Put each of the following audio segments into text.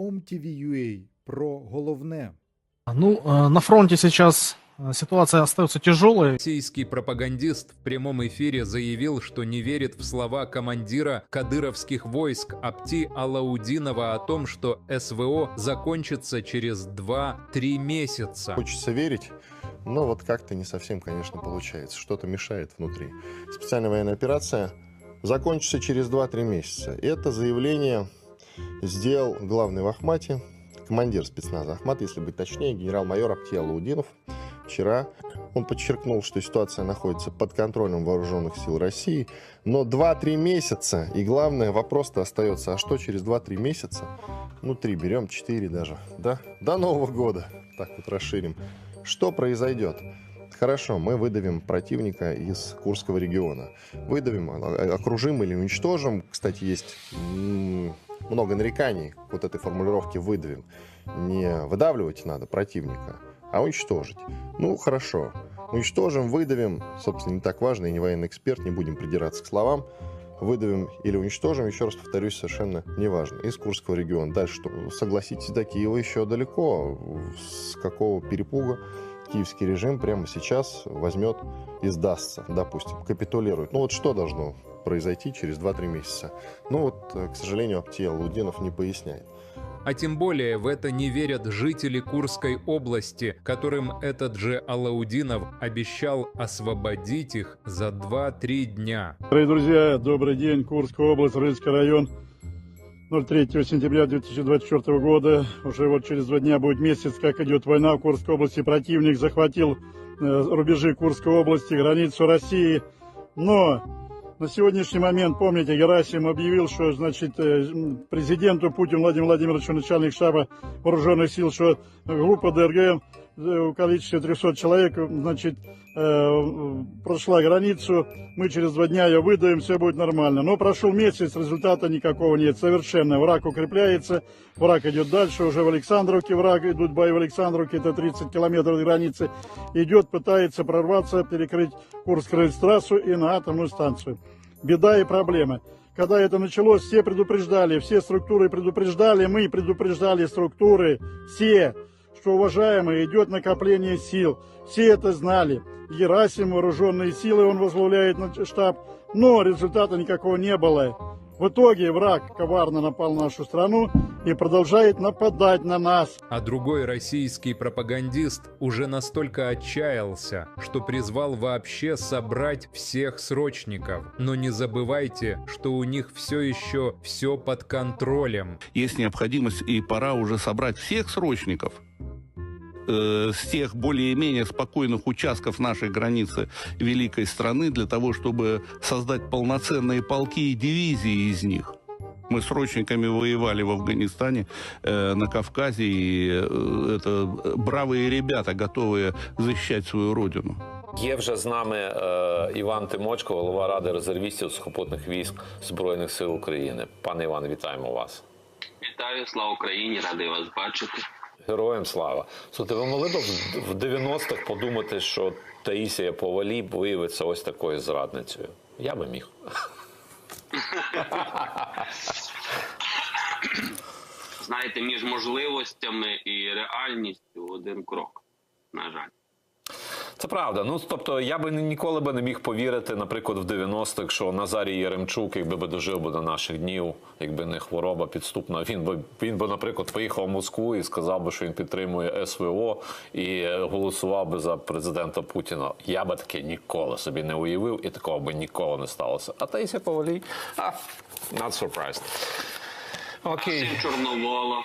OMTV.ua про головне. Ну, э, на фронте сейчас э, ситуация остается тяжелой. Российский пропагандист в прямом эфире заявил, что не верит в слова командира кадыровских войск Апти Алаудинова о том, что СВО закончится через 2-3 месяца. Хочется верить, но вот как-то не совсем, конечно, получается. Что-то мешает внутри. Специальная военная операция закончится через 2-3 месяца. Это заявление сделал главный в Ахмате, командир спецназа Ахмат, если быть точнее, генерал-майор Аптия Лаудинов. Вчера он подчеркнул, что ситуация находится под контролем вооруженных сил России, но 2-3 месяца, и главное, вопрос-то остается, а что через 2-3 месяца? Ну, 3 берем, 4 даже, да? До Нового года, так вот расширим. Что произойдет? Хорошо, мы выдавим противника из Курского региона. Выдавим, а- окружим или уничтожим. Кстати, есть много нареканий к вот этой формулировке «выдавим». Не выдавливать надо противника, а уничтожить. Ну, хорошо. Уничтожим, выдавим. Собственно, не так важно, я не военный эксперт, не будем придираться к словам. Выдавим или уничтожим, еще раз повторюсь, совершенно неважно. Из Курского региона. Дальше что? Согласитесь, до Киева еще далеко. С какого перепуга киевский режим прямо сейчас возьмет и сдастся, допустим, капитулирует. Ну вот что должно произойти через 2-3 месяца? Ну вот, э, к сожалению, Аптия Лудинов не поясняет. А тем более в это не верят жители Курской области, которым этот же Алаудинов обещал освободить их за 2-3 дня. Дорогие друзья, добрый день. Курская область, Рыльский район. 03 сентября 2024 года. Уже вот через два дня будет месяц, как идет война в Курской области. Противник захватил э, рубежи Курской области, границу России. Но на сегодняшний момент, помните, Герасим объявил, что, значит, э, президенту Путину Владимиру Владимировичу, начальник штаба вооруженных сил, что группа ДРГ в количестве 300 человек, значит, э, прошла границу, мы через два дня ее выдаем, все будет нормально. Но прошел месяц, результата никакого нет, совершенно. Враг укрепляется, враг идет дальше, уже в Александровке враг, идут бои в Александровке, это 30 километров от границы, идет, пытается прорваться, перекрыть Курскую трассу и на атомную станцию. Беда и проблема. Когда это началось, все предупреждали, все структуры предупреждали, мы предупреждали структуры, все, что, уважаемые, идет накопление сил. Все это знали. Герасим, вооруженные силы, он возглавляет на- штаб, но результата никакого не было. В итоге враг коварно напал на нашу страну и продолжает нападать на нас. А другой российский пропагандист уже настолько отчаялся, что призвал вообще собрать всех срочников. Но не забывайте, что у них все еще все под контролем. есть необходимость и пора уже собрать всех срочников э, с тех более-менее спокойных участков нашей границы великой страны для того, чтобы создать полноценные полки и дивизии из них. Мы срочниками воевали в Афганистане, э, на Кавказе, и э, это бравые ребята, готовые защищать свою родину. Є вже з нами е, Іван Тимочко, голова Ради резервістів сухопутних військ Збройних сил України. Пане Іван, вітаємо вас. Вітаю, слава Україні, радий вас бачити. Героям слава. Слухайте, ви могли б в- в 90-х подумати, що Таїсія Повалій виявиться ось такою зрадницею? Я би міг. Знаєте, між можливостями і реальністю один крок. На жаль. Це правда. Ну тобто, я би ніколи би не міг повірити, наприклад, в 90-х, що Назарій Яремчук, якби би дожив би до наших днів, якби не хвороба підступна, він би він би, наприклад, поїхав в Москву і сказав би, що він підтримує СВО і голосував би за президента Путіна. Я би таке ніколи собі не уявив, і такого би ніколи не сталося. А Таїся Повалій, а, not surprised. Окей. Чорновола.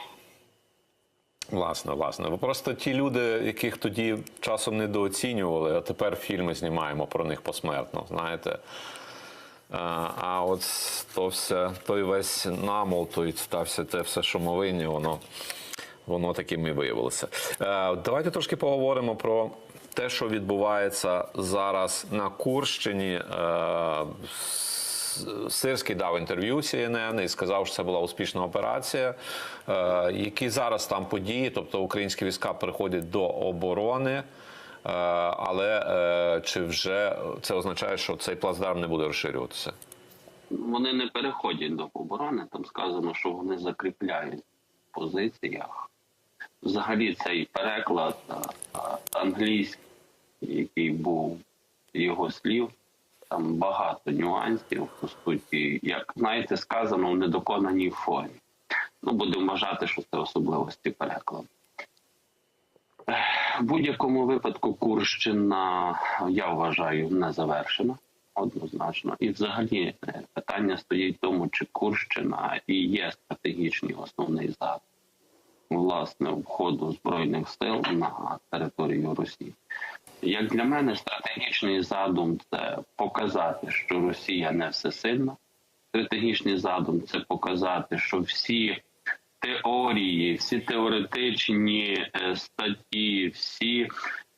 Власне, власне. Бо просто ті люди, яких тоді часом недооцінювали, а тепер фільми знімаємо про них посмертно, знаєте. А, а от то все, той весь намол, той та все те все шумовиння, воно, воно таким і виявилося. Е, давайте трошки поговоримо про те, що відбувається зараз на Курщині. Е, Сирський дав інтерв'ю CNN і сказав, що це була успішна операція. Е, які зараз там події, тобто українські війська переходять до оборони, е, але е, чи вже це означає, що цей плацдарм не буде розширюватися? Вони не переходять до оборони, там сказано, що вони закріпляють позиціях. Взагалі цей переклад англійський, який був його слів, там багато нюансів, по суті, як знаєте, сказано в недоконаній формі. Ну, будемо вважати, що це особливості перекладу. В будь-якому випадку Курщина, я вважаю, не завершена однозначно. І взагалі е, питання стоїть в тому, чи Курщина і є стратегічний основний задум власне входу збройних сил на територію Росії. Як для мене, стратегічний задум це показати, що Росія не всесильна. Стратегічний задум це показати, що всі теорії, всі теоретичні е, статті, всі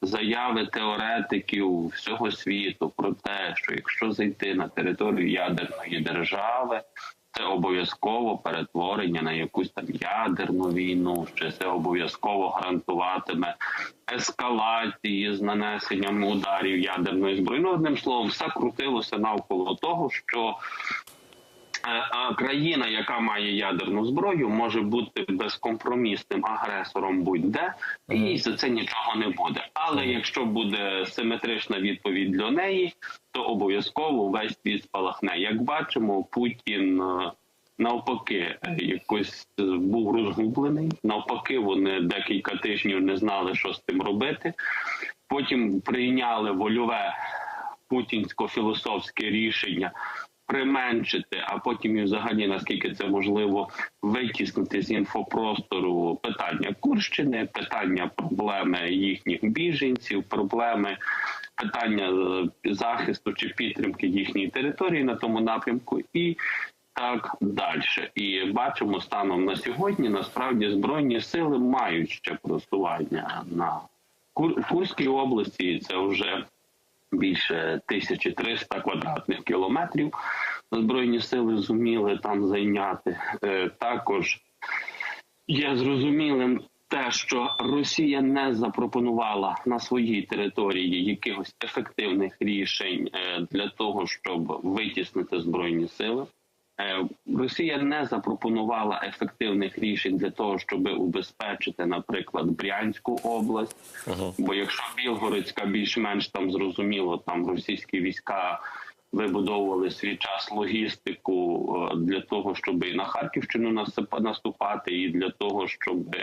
заяви теоретиків всього світу про те, що якщо зайти на територію ядерної держави, це обов'язково перетворення на якусь там ядерну війну, що це обов'язково гарантуватиме ескалації з нанесенням ударів ядерної зброї. Ну, одним словом, все крутилося навколо того, що а країна, яка має ядерну зброю, може бути безкомпромісним агресором будь-де, і за це нічого не буде. Але якщо буде симетрична відповідь для неї, то обов'язково весь світ спалахне. Як бачимо, Путін. е, Навпаки, якось був розгублений. Навпаки, вони декілька тижнів не знали, що з тим робити. Потім прийняли вольове путінсько-філософське рішення применшити, а потім і взагалі наскільки це можливо витіснити з інфопростору питання Курщини, питання проблеми їхніх біженців, проблеми питання е, захисту чи підтримки їхньої території на тому напрямку і. Так далі, і бачимо станом на сьогодні. Насправді збройні сили мають ще просування на Кур- Курській області. і Це вже більше 1300 квадратних кілометрів. Збройні сили зуміли там зайняти. Е, Також є зрозумілим те, що Росія не запропонувала на своїй території якихось ефективних рішень е, для того, щоб витіснити збройні сили. Е, Росія не запропонувала ефективних рішень для того, щоб убезпечити, наприклад, Брянську область. Бо якщо Білгородська більш-менш там зрозуміло, там російські війська вибудовували свій час логістику е, для того, щоб і на Харківщину наступати, і для того, щоб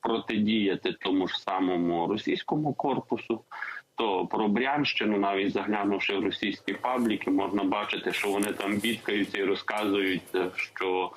протидіяти тому ж самому російському корпусу То про Брянщину, навіть заглянувши в російські пабліки, можна бачити, що вони там бідкаються і розказують, е, що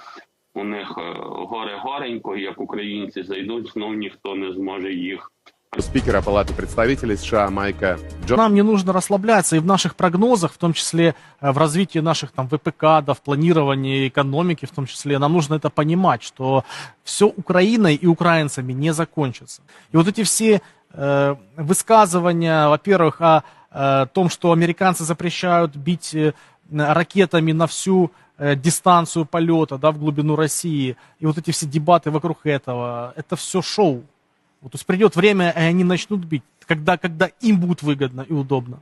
у них е, горе горенько, і як українці зайдуть, знов ніхто не зможе їх спикера Палаты представителей США Майка Джон. Нам не нужно расслабляться и в наших прогнозах, в том числе э, в развитии наших там ВПК, да, в планировании экономики, в том числе, нам нужно это понимать, что все Украиной и украинцами не закончится. И вот эти все э, высказывания, во-первых, о э, том, что американцы запрещают бить э, ракетами на всю э, дистанцию полета, да, в глубину России, и вот эти все дебаты вокруг этого, это все шоу. Вот, то есть придет время, и они начнут бить, когда, когда им будет выгодно и удобно.